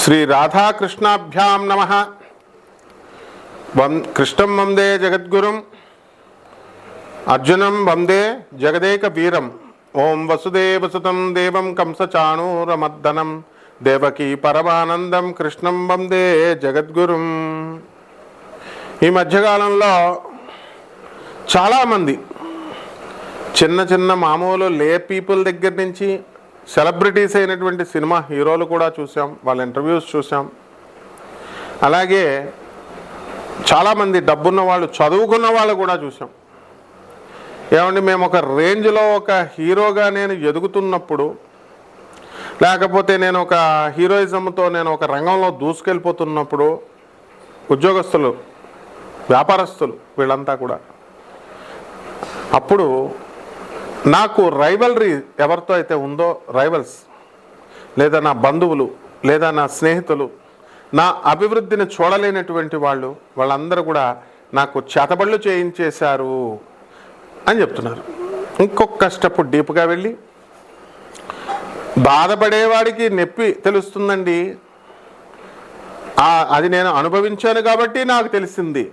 శ్రీ రాధాకృష్ణాభ్యాం నమ. వం కృష్ణం వందే జగద్గురుం అర్జునం వందే జగదేక వీరం ఓం వసుదేవసుతం దేవం కంసచాణూరమర్దనం దేవకీ పరమానందం కృష్ణం వందే జగద్గురుం. ఈ మధ్యకాలంలో చాలామంది చిన్న చిన్న మామూలు లే పీపుల్ దగ్గర నుంచి సెలబ్రిటీస్ అయినటువంటి సినిమా హీరోలు కూడా చూసాం వాళ్ళ ఇంటర్వ్యూస్ చూసాం. అలాగే చాలామంది డబ్బున్న వాళ్ళు చదువుకున్న వాళ్ళు కూడా చూసాం. ఏమండి మేము ఒక రేంజ్లో ఒక హీరోగా నేను ఎదుగుతున్నప్పుడు లేకపోతే నేను ఒక హీరోయిజంతో నేను ఒక రంగంలో దూసుకెళ్ళిపోతున్నప్పుడు ఉద్యోగస్తులు వ్యాపారస్తులు వీళ్ళంతా కూడా అప్పుడు నాకు రైవల్రీ ఎవరితో అయితే ఉందో రైవల్స్ లేదా నా బంధువులు లేదా నా స్నేహితులు నా అభివృద్ధిని చూడలేనటువంటి వాళ్ళు వాళ్ళందరూ కూడా నాకు చేతబళ్ళు చేయించేశారు అని చెప్తున్నారు. ఇంకొక స్టెప్ డీప్గా వెళ్ళి బాధపడేవాడికి నొప్పి తెలుస్తుందండి. అది నేను అనుభవించాను కాబట్టి నాకు తెలిసింది.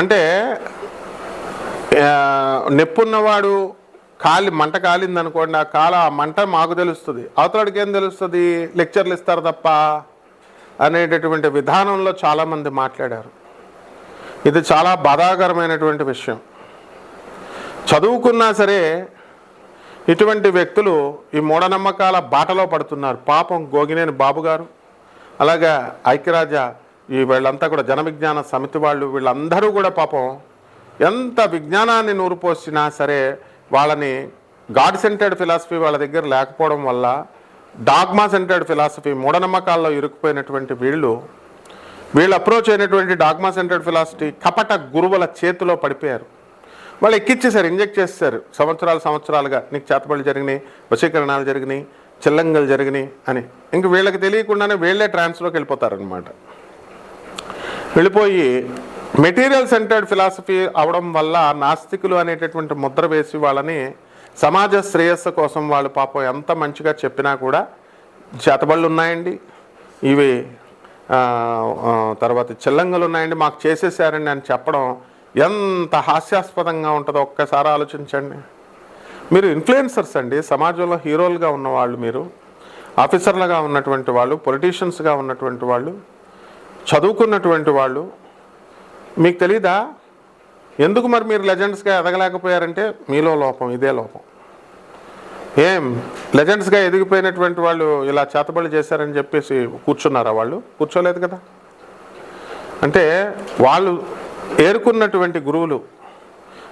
అంటే నొప్పున్నవాడు కాలి మంట కాలిందనుకోండి ఆ కాల ఆ మంట మాకు తెలుస్తుంది. అవతలడికి ఏం తెలుస్తుంది? లెక్చర్లు ఇస్తారు తప్ప అనేటటువంటి విధానంలో చాలామంది మాట్లాడారు. ఇది చాలా బాధాకరమైనటువంటి విషయం. చదువుకున్నా సరే ఇటువంటి వ్యక్తులు ఈ మూఢనమ్మకాల బాటలో పడుతున్నారు. పాపం గోగినేని బాబు గారు అలాగే ఐక్యరాజ ఈ వీళ్ళంతా కూడా జనవిజ్ఞాన సమితి వాళ్ళు వీళ్ళందరూ కూడా పాపం ఎంత విజ్ఞానాన్ని నూరుపోసినా సరే వాళ్ళని గాడ్ సెంటర్డ్ ఫిలాసఫీ వాళ్ళ దగ్గర లేకపోవడం వల్ల డాగ్మా సెంటర్డ్ ఫిలాసఫీ మూఢనమ్మకాల్లో ఇరుక్కుపోయినటువంటి వీళ్ళు వీళ్ళు అప్రోచ్ అయినటువంటి డాగ్మా సెంటర్డ్ ఫిలాసఫీ కపట గురువుల చేతిలో పడిపోయారు. వాళ్ళు ఎక్కిచ్చేసారు ఇంజెక్ట్ చేస్తారు సంవత్సరాలు సంవత్సరాలుగా నీకు చేతబడులు జరిగినాయి వశీకరణాలు జరిగినాయి చిల్లంగలు జరిగినాయి అని. ఇంక వీళ్ళకి తెలియకుండానే వీళ్ళే ట్రాన్స్లోకి వెళ్ళిపోతారనమాట వెళ్ళిపోయి మెటీరియల్ సెంటర్డ్ ఫిలాసఫీ అవడం వల్ల నాస్తికులు అనేటటువంటి ముద్ర వేసి వాళ్ళని సమాజ శ్రేయస్సు కోసం వాళ్ళు పాపం ఎంత మంచిగా చెప్పినా కూడా చేతబళ్ళు ఉన్నాయండి. ఇవి తర్వాత చిల్లంగలు ఉన్నాయండి. మాకు చేసేసారండి అని చెప్పడం ఎంత హాస్యాస్పదంగా ఉంటుందో ఒక్కసారి ఆలోచించండి. మీరు ఇన్ఫ్లుయెన్సర్స్ అండి. సమాజంలో హీరోలుగా ఉన్నవాళ్ళు మీరు ఆఫీసర్లుగా ఉన్నటువంటి వాళ్ళు పొలిటీషియన్స్గా ఉన్నటువంటి వాళ్ళు చదువుకున్నటువంటి వాళ్ళు మీకు తెలీదా? ఎందుకు మరి మీరు లెజెండ్స్గా ఎదగలేకపోయారంటే మీలో లోపం ఇదే లోపం. ఏం? లెజెండ్స్గా ఎదిగిపోయినటువంటి వాళ్ళు ఇలా చేతబడి చేశారని చెప్పేసి కూర్చున్నారా వాళ్ళు? కూర్చోలేదు కదా. అంటే వాళ్ళు ఏరుకున్నటువంటి గురువులు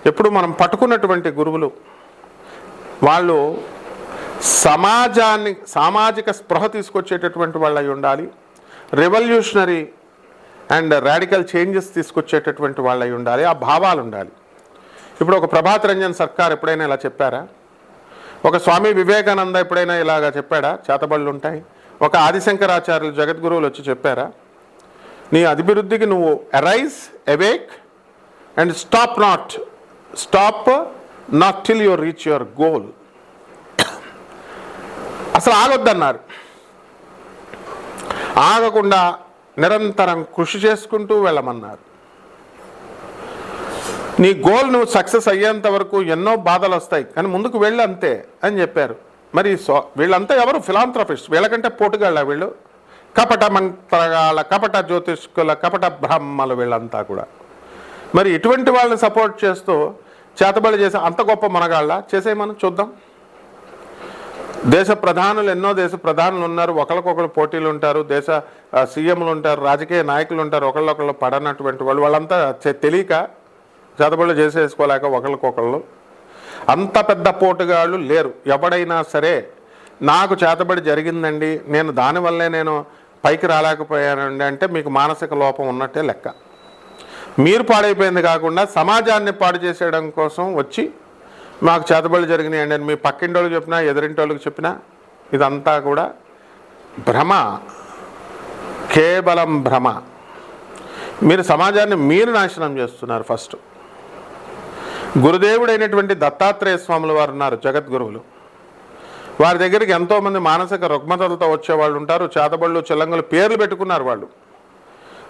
ఎప్పుడు మనం పట్టుకున్నటువంటి గురువులు వాళ్ళు సమాజాన్ని సామాజిక స్పృహ తీసుకొచ్చేటటువంటి వాళ్ళు అయి ఉండాలి. రెవల్యూషనరీ అండ్ రాడికల్ చేంజెస్ తీసుకొచ్చేటటువంటి వాళ్ళు అయి ఉండాలి ఆ భావాలు ఉండాలి. ఇప్పుడు ఒక ప్రభాత్ రంజన్ సర్కార్ ఎప్పుడైనా ఇలా చెప్పారా? ఒక స్వామి వివేకానంద ఎప్పుడైనా ఇలాగా చెప్పాడా? చేతబళ్ళు ఉంటాయి. ఒక ఆదిశంకరాచార్యులు జగద్గురువులు వచ్చి చెప్పారా? నీ అభివృద్ధికి నువ్వు arise awake and stop not stop not till your reach your goal అసలు ఆగొద్దన్నారు. ఆగకుండా నిరంతరం కృషి చేసుకుంటూ వెళ్ళమన్నారు. నీ గోల్ నువ్వు సక్సెస్ అయ్యేంత వరకు ఎన్నో బాధలు వస్తాయి కానీ ముందుకు వెళ్ళి అంతే అని చెప్పారు. మరి సో వీళ్ళంతా ఎవరు? ఫిలాంథ్రఫిస్ట్ వీళ్ళకంటే పోటుగాళ్ళ వీళ్ళు? కపట మంత్రగాళ్ళ కపట జ్యోతిష్కుల కపట బ్రహ్మలు వీళ్ళంతా కూడా. మరి ఇటువంటి వాళ్ళని సపోర్ట్ చేస్తూ చేతబడి చేసే అంత గొప్ప మనగాళ్ళ? చేసేయమని చూద్దాం. దేశ ప్రధానులు ఎన్నో దేశ ప్రధానులు ఉన్నారు. ఒకరికొకరు పోటీలు ఉంటారు. దేశ సీఎంలు ఉంటారు. రాజకీయ నాయకులు ఉంటారు. ఒకళ్ళొకళ్ళు పడనటువంటి వాళ్ళు. వాళ్ళంతా తెలియక చేతబడులు చేసేసుకోలేక ఒకరికొకళ్ళు అంత పెద్ద పోటుగాళ్ళు లేరు. ఎవడైనా సరే నాకు చేతబడి జరిగిందండి. నేను దానివల్లే నేను పైకి రాలేకపోయానండి అంటే మీకు మానసిక లోపం ఉన్నట్టే లెక్క. మీరు పాడైపోయింది కాకుండా సమాజాన్ని పాడు చేసేయడం కోసం వచ్చి మాకు చేతబడులు జరిగినాయండి అని మీ పక్కింటోళ్ళకి చెప్పినా ఎదురింటోళ్ళకి చెప్పినా ఇదంతా కూడా భ్రమ. కేవలం భ్రమ. మీరు సమాజాన్ని మీరు నాశనం చేస్తున్నారు ఫస్ట్. గురుదేవుడైనటువంటి దత్తాత్రేయ స్వాములు వారు ఉన్నారు జగద్గురువులు. వారి దగ్గరికి ఎంతోమంది మానసిక రుగ్మతలతో వచ్చేవాళ్ళు ఉంటారు చేతబళ్ళు చిల్లంగులు పేర్లు పెట్టుకున్నారు వాళ్ళు.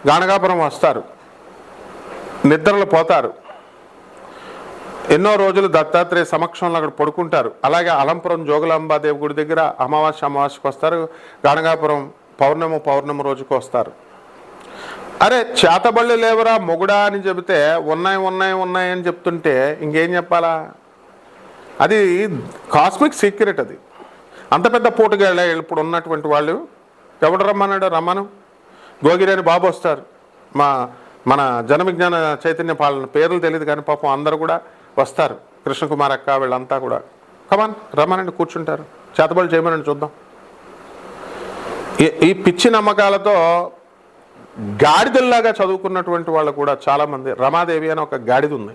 గానగాపురం వస్తారు. నిద్రలు పోతారు. ఎన్నో రోజులు దత్తాత్రేయ సమక్షంలో అక్కడ పడుకుంటారు. అలాగే అలంపురం జోగులాంబాదేవి గుడి దగ్గర అమావాస్య అమావాస్యకు వస్తారు. గానగాపురం పౌర్ణమి పౌర్ణమి రోజుకు వస్తారు. అరే చేతబళ్ళు లేవరా మొగుడా అని చెబితే ఉన్నాయి ఉన్నాయి ఉన్నాయి అని చెప్తుంటే ఇంకేం చెప్పాలా? అది కాస్మిక్ సీక్రెట్ అది. అంత పెద్ద పోటుగాళ్ళ ఇప్పుడు ఉన్నటువంటి వాళ్ళు ఎవడు రమ్మన్నాడు? రమ్మను. గోగిరేని బాబు వస్తారు. మా మన జన విజ్ఞాన చైతన్య పాలన పేర్లు తెలియదు కానీ పాపం అందరూ కూడా వస్తారు. కృష్ణకుమార్ అక్క వీళ్ళంతా కూడా. కమాన్ రమ్మనండి కూర్చుంటారు. చేతబడులు చేయమనండి చూద్దాం. ఈ- ఈ పిచ్చి నమ్మకాలతో గాడిదల్లాగా చదువుకున్నటువంటి వాళ్ళు కూడా చాలామంది. రమాదేవి అని ఒక గాడిద ఉంది.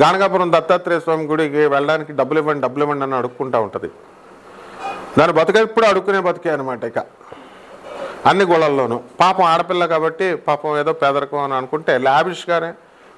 గానగాపురం దత్తాత్రేయ స్వామి గుడికి వెళ్ళడానికి డబ్బులు ఇవ్వండి డబ్బులు ఇవ్వండి అని అడుక్కుంటా ఉంటుంది. దాని బతుక ఎప్పుడు అడుక్కునే బతికే అనమాట ఇక. అన్ని గోళల్లోనూ. పాపం ఆడపిల్ల కాబట్టి పాపం ఏదో పేదరికం అని అనుకుంటే లావిష్గానే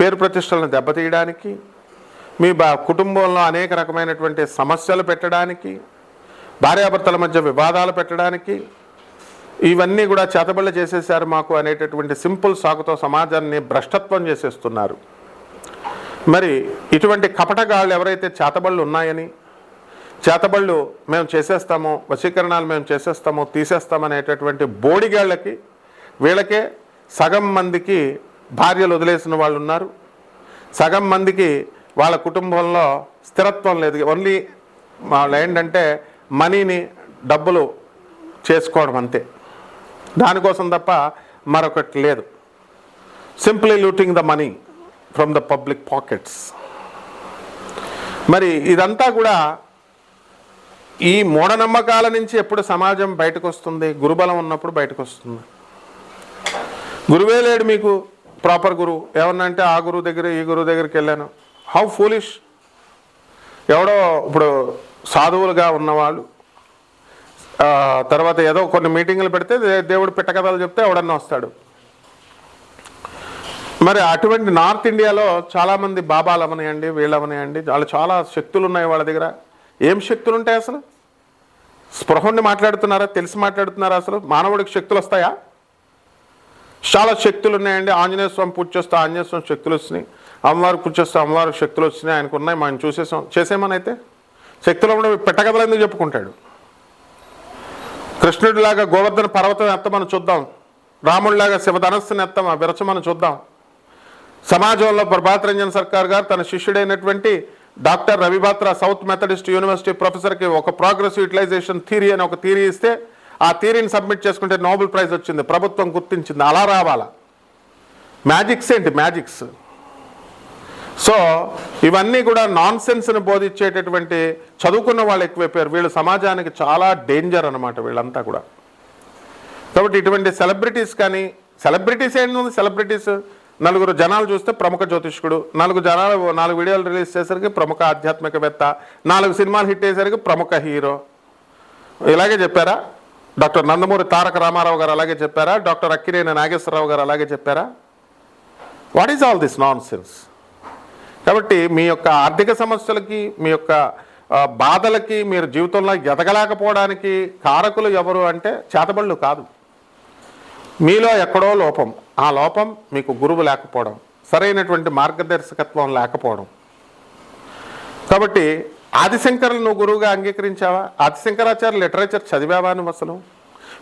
పేరు ప్రతిష్టలను దెబ్బతీయడానికి మీ బా కుటుంబంలో అనేక రకమైనటువంటి సమస్యలు పెట్టడానికి భార్యాభర్తల మధ్య వివాదాలు పెట్టడానికి ఇవన్నీ కూడా చేతబళ్ళు చేసేసారు మాకు అనేటటువంటి సింపుల్ సాకుతో సమాజాన్ని భ్రష్టత్వం చేసేస్తున్నారు. మరి ఇటువంటి కపటగాళ్ళు ఎవరైతే చేతబళ్ళు ఉన్నాయని చేతబళ్ళు మేము చేసేస్తాము వశీకరణాలు మేము చేసేస్తాము తీసేస్తామనేటటువంటి బోడిగాళ్ళకి వీళ్ళకే సగం మందికి భార్యలు వదిలేసిన వాళ్ళు ఉన్నారు. సగం మందికి వాళ్ళ కుటుంబంలో స్థిరత్వం లేదు. ఓన్లీ వాళ్ళు ఏంటంటే మనీని డబ్బులు చేసుకోవడం అంతే. దానికోసం తప్ప మరొకటి లేదు. Simply looting the money from the public pockets. మరి ఇదంతా కూడా ఈ మూఢనమ్మకాల నుంచి ఎప్పుడు సమాజం బయటకు వస్తుంది గురుబలం ఉన్నప్పుడు బయటకు వస్తుంది గురువే లేడు మీకు. ప్రాపర్ గురువు. ఏమన్నా అంటే ఆ గురువు దగ్గర ఈ గురువు దగ్గరికి వెళ్ళాను. హౌ ఫూలిష్ ఎవడో ఇప్పుడు సాధువులుగా ఉన్నవాళ్ళు. తర్వాత ఏదో కొన్ని మీటింగులు పెడితే దేవుడు పిట్టకథలు చెప్తే ఎవడన్నా వస్తాడు. మరి అటువంటి నార్త్ ఇండియాలో చాలామంది బాబాలు అవనాయండి వీళ్ళు అవనాయండి వాళ్ళు చాలా శక్తులు ఉన్నాయి వాళ్ళ దగ్గర. ఏం శక్తులు ఉంటాయి అసలు స్పృహండి మాట్లాడుతున్నారా? తెలిసి మాట్లాడుతున్నారా అసలు? మానవుడికి శక్తులు వస్తాయా? చాలా శక్తులు ఉన్నాయండి. ఆంజనేయ స్వామి పూజ చేస్తే ఆంజనేయ స్వామి శక్తులు వచ్చినాయి. అమ్మవారు పూజ చేస్తే అమ్మవారికి శక్తులు వచ్చినాయి ఆయనకు ఉన్నాయి మనం చూసేసాం. చేసేమని అయితే శక్తులు కూడా పెట్టగదలు ఎందుకు చెప్పుకుంటాడు? కృష్ణుడిలాగా గోవర్ధన పర్వతం ఎత్తమని చూద్దాం. రాముడిలాగా శివధనస్సుని ఎత్తమా విరచమని చూద్దాం. సమాజంలో ప్రభాత్ రంజన్ సర్కార్ గారు తన శిష్యుడైనటువంటి doctor Ravi Batra South Methodist University ప్రొఫెసర్కి ఒక ప్రోగ్రెస్ యూటిలైజేషన్ థియరీ అని ఒక థియరీ ఇస్తే ఆ థీరీని సబ్మిట్ చేసుకుంటే నోబెల్ ప్రైజ్ వచ్చింది. ప్రభుత్వం గుర్తించింది. అలా రావాలా? మ్యాజిక్స్ ఏంటి? మ్యాజిక్స్ సో ఇవన్నీ కూడా నాన్ సెన్స్ని బోధించేటటువంటి చదువుకున్న వాళ్ళు ఎక్కువైపోయారు. వీళ్ళు సమాజానికి చాలా డేంజర్ అనమాట వీళ్ళంతా కూడా. కాబట్టి ఇటువంటి సెలబ్రిటీస్ కానీ సెలబ్రిటీస్ ఏంటి సెలబ్రిటీస్ నలుగురు జనాలు చూస్తే ప్రముఖ జ్యోతిష్కుడు నాలుగు జనాలు నాలుగు వీడియోలు రిలీజ్ చేసరికి ప్రముఖ ఆధ్యాత్మికవేత్త నాలుగు సినిమాలు హిట్ అయ్యేసరికి ప్రముఖ హీరో. ఇలాగే చెప్పారా? డాక్టర్ నందమూరి తారక రామారావు గారు అలాగే చెప్పారా? డాక్టర్ అక్కినేని నాగేశ్వరరావు గారు అలాగే చెప్పారా? What is all this nonsense కాబట్టి మీ యొక్క ఆర్థిక సమస్యలకి మీ యొక్క బాధలకి మీరు జీవితంలో ఎదగలేకపోవడానికి కారకులు ఎవరు అంటే చేతబళ్ళు కాదు. మీలో ఎక్కడో లోపం. ఆ లోపం మీకు గురువు లేకపోవడం సరైనటువంటి మార్గదర్శకత్వం లేకపోవడం. కాబట్టి ఆదిశంకరులు నువ్వు గురువుగా అంగీకరించావా? ఆదిశంకరాచార్య లిటరేచర్ చదివావా నువ్వు అసలు?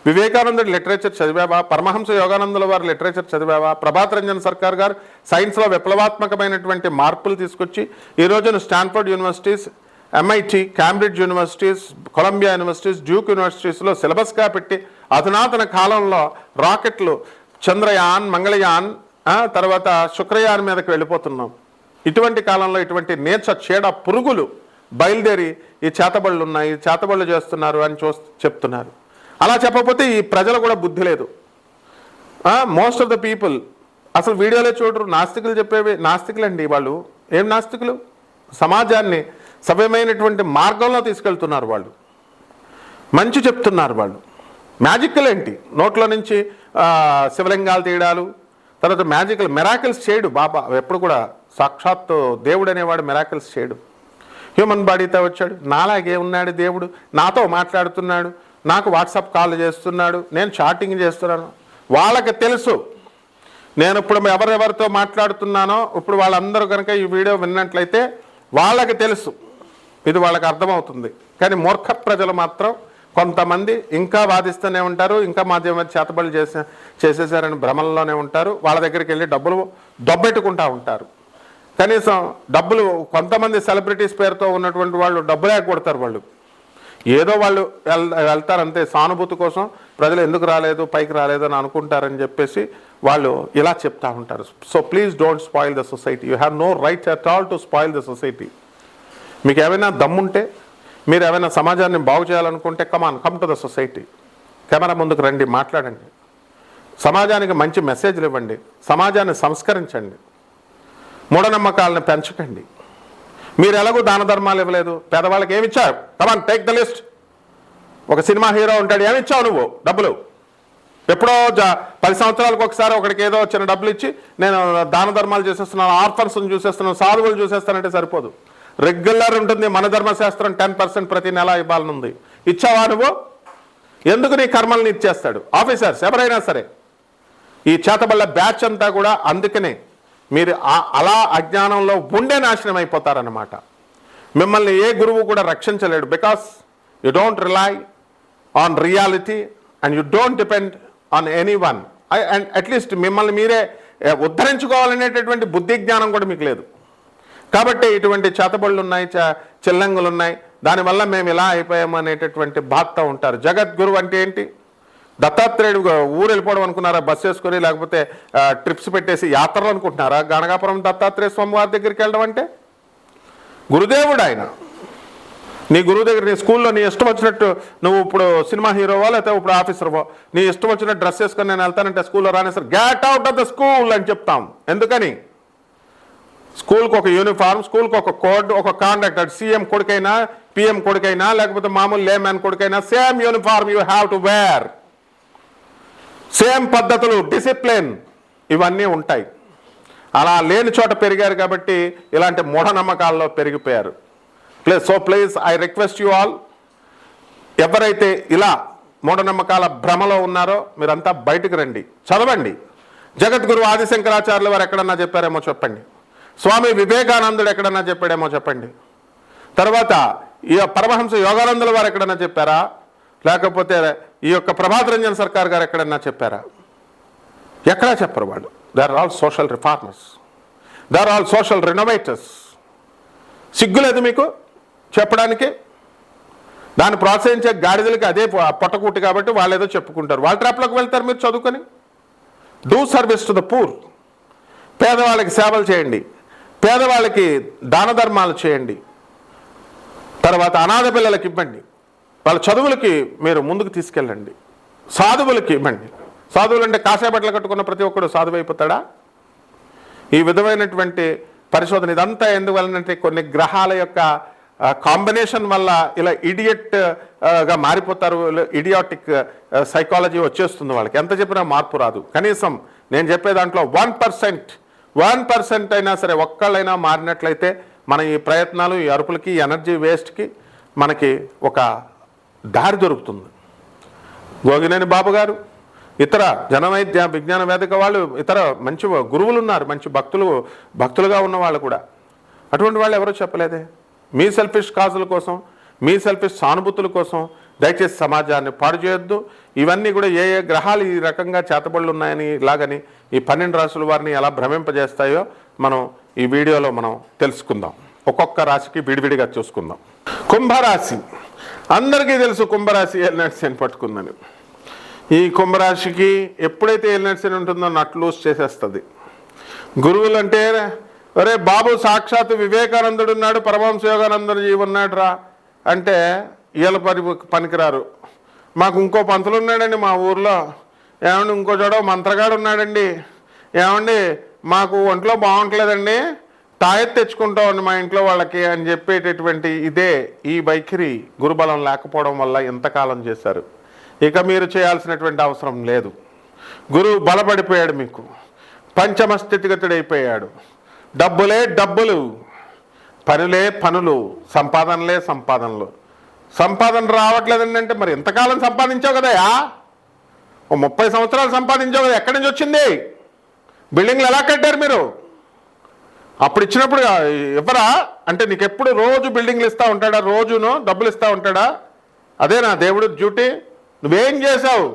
వివేకానందుడు లిటరేచర్ చదివావా? పరమహంస యోగానందుల వారి లిటరేచర్ చదివావా? ప్రభాత్ రంజన్ సర్కార్ గారు సైన్స్లో విప్లవాత్మకమైనటువంటి మార్పులు తీసుకొచ్చి ఈ రోజున Stanford universities MIT Cambridge universities Columbia universities Duke యూనివర్సిటీస్లో సిలబస్గా పెట్టి అధునాతన కాలంలో రాకెట్లు చంద్రయాన్ మంగళయాన్ తర్వాత శుక్రయాన్ మీదకి వెళ్ళిపోతున్నాం. ఇటువంటి కాలంలో ఇటువంటి నేచ చీడ పురుగులు బయలుదేరి ఈ చేతబళ్ళు ఉన్నాయి చేతబళ్ళు చేస్తున్నారు అని చూ చెప్తున్నారు. అలా చెప్పకపోతే ఈ ప్రజలు కూడా బుద్ధి లేదు. మోస్ట్ ఆఫ్ ద పీపుల్ అసలు వీడియోలో చూడరు నాస్తికులు చెప్పేవి నాస్తికులండి వాళ్ళు. ఏం నాస్తికులు? సమాజాన్ని సవ్యమైనటువంటి మార్గంలో తీసుకెళ్తున్నారు వాళ్ళు. మంచి చెప్తున్నారు వాళ్ళు. మ్యాజిక్లు ఏంటి? నోట్లో నుంచి శివలింగాలు తీయడాలు తర్వాత మ్యాజికల్ మెరాకిల్స్ చేయడు బాబా. ఎప్పుడు కూడా సాక్షాత్తు దేవుడు అనేవాడు మెరాకిల్స్ చేయడు. హ్యూమన్ బాడీతో వచ్చాడు. నాలాగే ఉన్నాడు దేవుడు. నాతో మాట్లాడుతున్నాడు. నాకు వాట్సాప్ కాల్ చేస్తున్నాడు. నేను చాటింగ్ చేస్తున్నాను. వాళ్ళకి తెలుసు. నేను ఇప్పుడు ఎవరెవరితో మాట్లాడుతున్నానో ఇప్పుడు వాళ్ళందరూ కనుక ఈ వీడియో విన్నట్లయితే వాళ్ళకి తెలుసు. ఇది వాళ్ళకి అర్థమవుతుంది. కానీ మూర్ఖ ప్రజలు మాత్రం కొంతమంది ఇంకా వాదిస్తూనే ఉంటారు ఇంకా మాధ్యమ చేతబడులు చేసే చేసేసారని భ్రమల్లోనే ఉంటారు. వాళ్ళ దగ్గరికి వెళ్ళి డబ్బులు దొబ్బెట్టుకుంటూ ఉంటారు. కనీసం డబ్బులు కొంతమంది సెలబ్రిటీస్ పేరుతో ఉన్నటువంటి వాళ్ళు డబ్బులే కొడతారు వాళ్ళు. ఏదో వాళ్ళు వెళ్తారంతే వెళ్తారు అంతే సానుభూతి కోసం ప్రజలు ఎందుకు రాలేదు పైకి రాలేదు అని అనుకుంటారని చెప్పేసి వాళ్ళు ఇలా చెప్తా ఉంటారు. So please don't spoil the society you have no right at all to spoil the society మీకు ఏమైనా దమ్ముంటే మీరు ఏమైనా సమాజాన్ని బాగు చేయాలనుకుంటే come on come to the society camera ముందుకు రండి మాట్లాడండి. సమాజానికి మంచి మెసేజ్లు ఇవ్వండి. సమాజాన్ని సంస్కరించండి. మూఢనమ్మకాలను పెంచకండి. మీరు ఎలాగో దాన ధర్మాలు ఇవ్వలేదు. పేదవాళ్ళకి ఏమి ఇచ్చారు come on take the list ఒక సినిమా హీరో ఉంటాడు ఏమి ఇచ్చావు నువ్వు? డబ్బులు. ఎప్పుడో పది సంవత్సరాలకు ఒకసారి ఒకడికి ఏదో చిన్న డబ్బులు ఇచ్చి నేను దాన ధర్మాలు చేసేస్తున్నాను ఆర్ఫర్స్ని చూసేస్తున్నాను సాధువులు చూసేస్తానంటే సరిపోదు. రెగ్యులర్ ఉంటుంది మన ధర్మశాస్త్రం టెన్ పర్సెంట్ ప్రతి నెల ఇవ్వాలనుంది. ఇచ్చావా నువ్వు? ఎందుకు నీ కర్మల్ని ఇచ్చేస్తాడు? ఆఫీసర్స్ ఎవరైనా సరే. ఈ చేతబళ్ళ బ్యాచ్ అంతా కూడా అందుకనే మీరు అలా అజ్ఞానంలో ఉండే నాశనం అయిపోతారన్నమాట. మిమ్మల్ని ఏ గురువు కూడా రక్షించలేడు. Because you don't rely on reality and you don't depend on anyone and at least మిమ్మల్ని మీరే ఉద్ధరించుకోవాలనేటటువంటి బుద్ధి జ్ఞానం కూడా మీకు లేదు. కాబట్టి ఇటువంటి చేతబళ్ళు ఉన్నాయి చ- చిల్లంగులు ఉన్నాయి దానివల్ల మేము ఇలా అయిపోయాము అనేటటువంటి బాధ ఉంటారు. జగద్గురు అంటే ఏంటి? దత్తాత్రేయుడు ఊరు వెళ్ళిపోవడం అనుకున్నారా? బస్ వేసుకొని లేకపోతే ట్రిప్స్ పెట్టేసి యాత్రలు అనుకుంటున్నారా? గణగాపురం దత్తాత్రేయ స్వామి వారి దగ్గరికి వెళ్ళడం అంటే? గురుదేవుడు ఆయన. నీ గురువు దగ్గర నీ స్కూల్లో నీ ఇష్టం వచ్చినట్టు నువ్వు ఇప్పుడు సినిమా హీరోవా లేకపోతే ఇప్పుడు ఆఫీసర్వో? నీ ఇష్టం వచ్చినట్టు డ్రెస్ వేసుకొని నేను వెళ్తానంటే స్కూల్లో రానేసరి get out of the school అని చెప్తాం. ఎందుకని? స్కూల్కి ఒక యూనిఫామ్ స్కూల్కి ఒక కోడ్ ఒక కాండక్ట్ అటు సీఎం కొడుకైనా పిఎం కొడుకైనా లేకపోతే మామూలు లేమ్యాన్ కొడుకైనా same uniform you have to wear same పద్ధతులు డిసిప్లిన్ ఇవన్నీ ఉంటాయి. అలా లేని చోట పెరిగారు కాబట్టి ఇలాంటి మూఢనమ్మకాల్లో పెరిగిపోయారు. Please so please I request you all ఎవరైతే ఇలా మూఢనమ్మకాల భ్రమలో ఉన్నారో మీరంతా బయటకు రండి. చదవండి. జగద్గురు ఆదిశంకరాచార్యులు వారు ఎక్కడన్నా చెప్పారేమో చెప్పండి. స్వామి వివేకానందుడు ఎక్కడన్నా చెప్పాడేమో చెప్పండి. తర్వాత ఈ పరమహంస యోగానందుల వారు ఎక్కడన్నా చెప్పారా? లేకపోతే ఈ యొక్క ప్రభాత్ రంజన్ సర్కార్ గారు ఎక్కడన్నా చెప్పారా? ఎక్కడా చెప్పరు వాళ్ళు. They are all social reformers they are all social renovators సిగ్గులేదు మీకు చెప్పడానికి? దాన్ని ప్రోత్సహించే గాడిదలకి అదే పొట్టకూటి కాబట్టి వాళ్ళు ఏదో చెప్పుకుంటారు. వాళ్ళ ట్రాప్లోకి వెళ్తారు మీరు చదువుకొని? Do service to the poor పేదవాళ్ళకి సేవలు చేయండి. పేదవాళ్ళకి దాన ధర్మాలు చేయండి. తర్వాత అనాథ పిల్లలకి ఇవ్వండి. వాళ్ళ చదువులకి మీరు ముందుకు తీసుకెళ్ళండి. సాధువులకి ఇవ్వండి. సాధువులు అంటే కాషాయ కట్టుకున్న ప్రతి ఒక్కడు సాధువు అయిపోతాడా? ఈ విధమైనటువంటి పరిశోధన ఇదంతా ఎందువలనంటే కొన్ని గ్రహాల యొక్క కాంబినేషన్ వల్ల ఇలా ఇడియట్గా మారిపోతారు. ఇడియాటిక్ సైకాలజీ వచ్చేస్తుంది వాళ్ళకి. ఎంత చెప్పినా మార్పు రాదు. కనీసం నేను చెప్పే దాంట్లో వన్ పర్సెంట్ వన్ పర్సెంట్ అయినా సరే ఒక్కళ్ళైనా మారినట్లయితే మన ఈ ప్రయత్నాలు ఈ అరుపులకి ఈ ఎనర్జీ వేస్ట్కి మనకి ఒక దారి దొరుకుతుంది. గోగినేని బాబు గారు ఇతర జనవైద్య విజ్ఞాన వేదిక వాళ్ళు ఇతర మంచి గురువులు ఉన్నారు మంచి భక్తులు భక్తులుగా ఉన్న వాళ్ళు కూడా. అటువంటి వాళ్ళు ఎవరో చెప్పలేదే? మీ సెల్ఫిష్ కాజుల కోసం మీ సెల్ఫిష్ సానుభూతుల కోసం దయచేసి సమాజాన్ని పాడు చేయొద్దు. ఇవన్నీ కూడా ఏ ఏ గ్రహాలు ఈ రకంగా చేతబడులు ఉన్నాయని ఇలాగని ఈ పన్నెండు రాసుల వారిని ఎలా భ్రమింపజేస్తాయో మనం ఈ వీడియోలో మనం తెలుసుకుందాం. ఒక్కొక్క రాశికి విడివిడిగా చూసుకుందాం. కుంభరాశి. అందరికీ తెలుసు కుంభరాశి ఎల్నట్స్ అని పట్టుకుందని. ఈ కుంభరాశికి ఎప్పుడైతే ఎల్నట్స్ అని ఉంటుందో నట్ లూజ్ చేసేస్తుంది. గురువులు అంటే ఒరే బాబు సాక్షాత్ వివేకానందుడు ఉన్నాడు పరమాంశ యోగానందుడు ఉన్నాడు రా అంటే వీళ్ళ పని పనికిరారు. మాకు ఇంకో పంతులు ఉన్నాడండి మా ఊర్లో. ఏమండి ఇంకో చోట మంత్రగాడు ఉన్నాడండి. ఏమండి మాకు ఒంట్లో బాగుంటలేదండి. తాయెత్తు తెచ్చుకుంటామండి మా ఇంట్లో వాళ్ళకి అని చెప్పేటటువంటి ఇదే ఈ వైఖరి గురుబలం లేకపోవడం వల్ల ఎంతకాలం చేశారు. ఇక మీరు చేయాల్సినటువంటి అవసరం లేదు. గురువు బలపడిపోయాడు మీకు. పంచమ స్థితిగతుడైపోయాడు. డబ్బులే డబ్బులు పనులే పనులు సంపాదనలే సంపాదనలు. సంపాదన రావట్లేదండి అంటే మరి ఎంతకాలం సంపాదించావు కదయా ఓ ముప్పై సంవత్సరాలు సంపాదించావు కదా ఎక్కడి నుంచి వచ్చింది? బిల్డింగ్లు ఎలా కట్టారు మీరు? అప్పుడు ఇచ్చినప్పుడు ఇవ్వరా అంటే నీకు ఎప్పుడు రోజు బిల్డింగ్లు ఇస్తూ ఉంటాడా? రోజును డబ్బులు ఇస్తూ ఉంటాడా? అదే నా దేవుడు డ్యూటీ. నువ్వేం చేసావు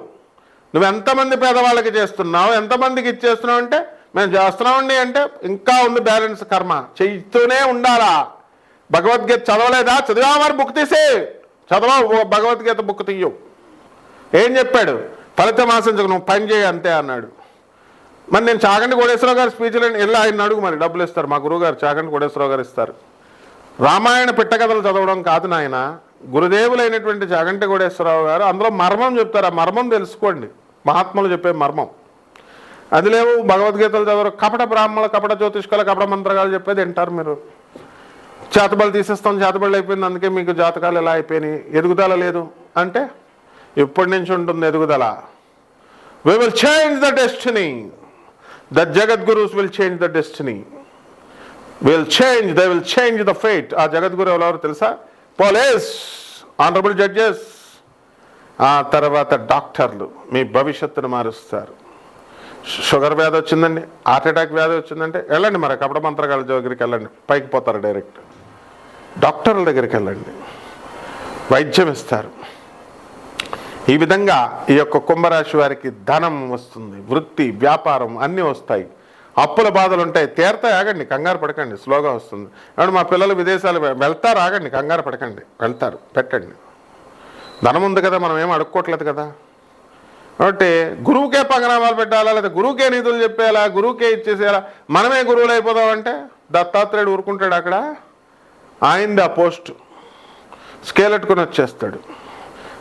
నువ్వు ఎంతమంది పేదవాళ్ళకి చేస్తున్నావు? ఎంతమందికి ఇచ్చేస్తున్నావు అంటే మేము చేస్తున్నామండి అంటే ఇంకా ఉంది బ్యాలెన్స్ కర్మ. చేస్తూనే ఉండాలా? భగవద్గీత చదవలేదా? చదివా మరి బుక్ తీసే. చదవా భగవద్గీత బుక్ తీయవు ఏం చెప్పాడు? ఫలితం ఆశించకు నువ్వు పని చేయి అంతే అన్నాడు. మరి నేను చాగంటి కోటేశ్వరరావు గారి స్పీచ్లు వెళ్ళి ఆయన అడుగు మరి డబ్బులు ఇస్తారు. మా గురువుగారు చాగంటి కోటేశ్వరరావు గారు ఇస్తారు. రామాయణ పిట్టకథలు చదవడం కాదు నాయన. గురుదేవులైనటువంటి చాగంటి కోటేశ్వరరావు గారు అందులో మర్మం చెప్తారు. ఆ మర్మం తెలుసుకోండి. మహాత్ములు చెప్పే మర్మం. అది లేవు భగవద్గీతలు చదవరు. కపట బ్రాహ్మణులు కపట జ్యోతిష్కల కపట మంత్రకాలు చెప్పేది వింటారు మీరు. చేతబళ్ళు తీసేస్తాం చేతబళ్ళు అయిపోయింది. అందుకే మీకు జాతకాలు ఎలా అయిపోయినాయి? ఎదుగుదల లేదు అంటే ఎప్పటి నుంచి ఉంటుంది ఎదుగుదల? We will change the destiny the జగద్గురుస్ will change the destiny will change they will change the fate ఆ జగద్గురు ఎవరెవరు తెలుసా? పోలీస్ ఆనరబుల్ జడ్జెస్ ఆ తర్వాత డాక్టర్లు. మీ భవిష్యత్తును మారుస్తారు. షుగర్ వ్యాధి వచ్చిందండి హార్ట్ అటాక్ వ్యాధి వచ్చిందంటే వెళ్ళండి మరి కపడ మంత్రగాళ్ళ దగ్గరికి వెళ్ళండి. పైకి పోతారు డైరెక్ట్. డాక్టర్ల దగ్గరికి వెళ్ళండి. వైద్యం ఇస్తారు. ఈ విధంగా ఈ యొక్క కుంభరాశి వారికి ధనం వస్తుంది వృత్తి వ్యాపారం అన్నీ వస్తాయి. అప్పుల బాధలు ఉంటాయి తీరతాయి ఆగండి కంగారు పడకండి స్లోగా వస్తుంది. కాబట్టి మా పిల్లలు విదేశాలు వెళ్తారు ఆగండి కంగారు పడకండి వెళ్తారు పెట్టండి. ధనం ఉంది కదా మనం ఏం అడుక్కోవట్లేదు కదా. కాబట్టి గురువుకే పంగనామాలు పెట్టాలా లేదా గురువుకే నిధులు చెప్పేయాలా గురువుకే ఇచ్చేసేయాలా? మనమే గురువులు అయిపోదామంటే దత్తాత్రేయుడు ఊరుకుంటాడు అక్కడ. ఆయనది ఆ పోస్ట్. స్కేల్ ఎట్టుకుని వచ్చేస్తాడు.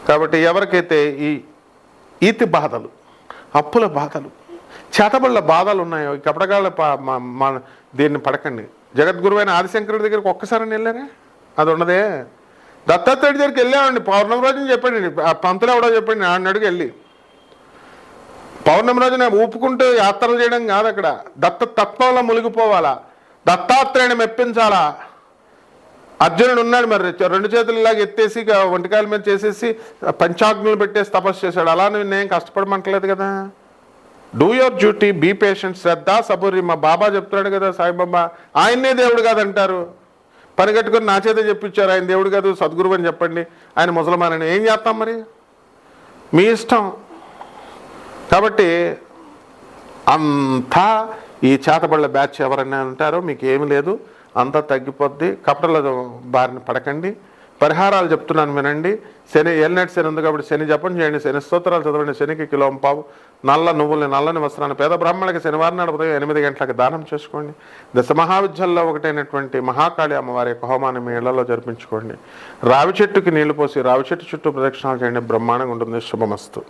కాబట్టి ఎవరికైతే ఈ ఈతి బాధలు అప్పుల బాధలు చేతబళ్ళ బాధలు ఉన్నాయో ఈ కపటగాళ్ళ మన దీన్ని పడకండి. జగద్గురువైన ఆదిశంకరుడి దగ్గరికి ఒక్కసారి వెళ్ళారే? అది ఉన్నదే. దత్తాత్రేయుడి దగ్గరికి వెళ్ళామండి. పౌర్ణమి రోజున చెప్పండి. ఆ పంతులు ఎవడో చెప్పండి. ఆయన అడుగు వెళ్ళి. పౌర్ణమి రోజున ఊపుకుంటూ యాత్రలు చేయడం కాదు అక్కడ. దత్త తత్వంలో మునిగిపోవాలా? దత్తాత్రేయుని మెప్పించాలా? అర్జునుడు ఉన్నాడు మరి. రెండు చేతులు ఇలాగ ఎత్తేసి ఇక మీద చేసేసి పంచాగ్నులు పెట్టేసి తపస్సు చేశాడు. అలా నేను కష్టపడమంటలేదు కదా. Do your duty be patient శ్రద్ధ సబూరి మా బాబా చెప్తున్నాడు కదా సాయిబాబా ఆయన్నే దేవుడు కాదంటారు. పని కట్టుకొని నా చేత చెప్పించారు. ఆయన దేవుడు కాదు సద్గురువు అని చెప్పండి. ఆయన ముసలమానని. ఏం చేస్తాం మరి? మీ ఇష్టం. కాబట్టి అంతా ఈ చేతబళ్ళ బ్యాచ్ ఎవరైనా అంటారో మీకు ఏమి లేదు. అంతా తగ్గిపోద్ది. కపటల బారిన పడకండి. పరిహారాలు చెప్తున్నాను వినండి. శని ఎల్నెట్ శని ఉంది కాబట్టి శని జపం చేయండి. శని స్తోత్రాలు చదవండి. శనికి కిలోం పావు. నల్ల నువ్వుల్ని నల్లని వస్త్రాన్ని పేద బ్రాహ్మణులకి శనివారం నాడు ఉదయం ఎనిమిది గంటలకు దానం చేసుకోండి. దశ మహావిద్యల్లో ఒకటైనటువంటి మహాకాళి అమ్మవారి యొక్క హోమాన్ని మీ ఇళ్ళలో జరిపించుకోండి. రావి చెట్టుకి నీళ్ళు పోసి రావి చెట్టు చుట్టూ ప్రదక్షిణాలు చేయండి. బ్రహ్మాండంగా ఉంటుంది. శుభమస్తు.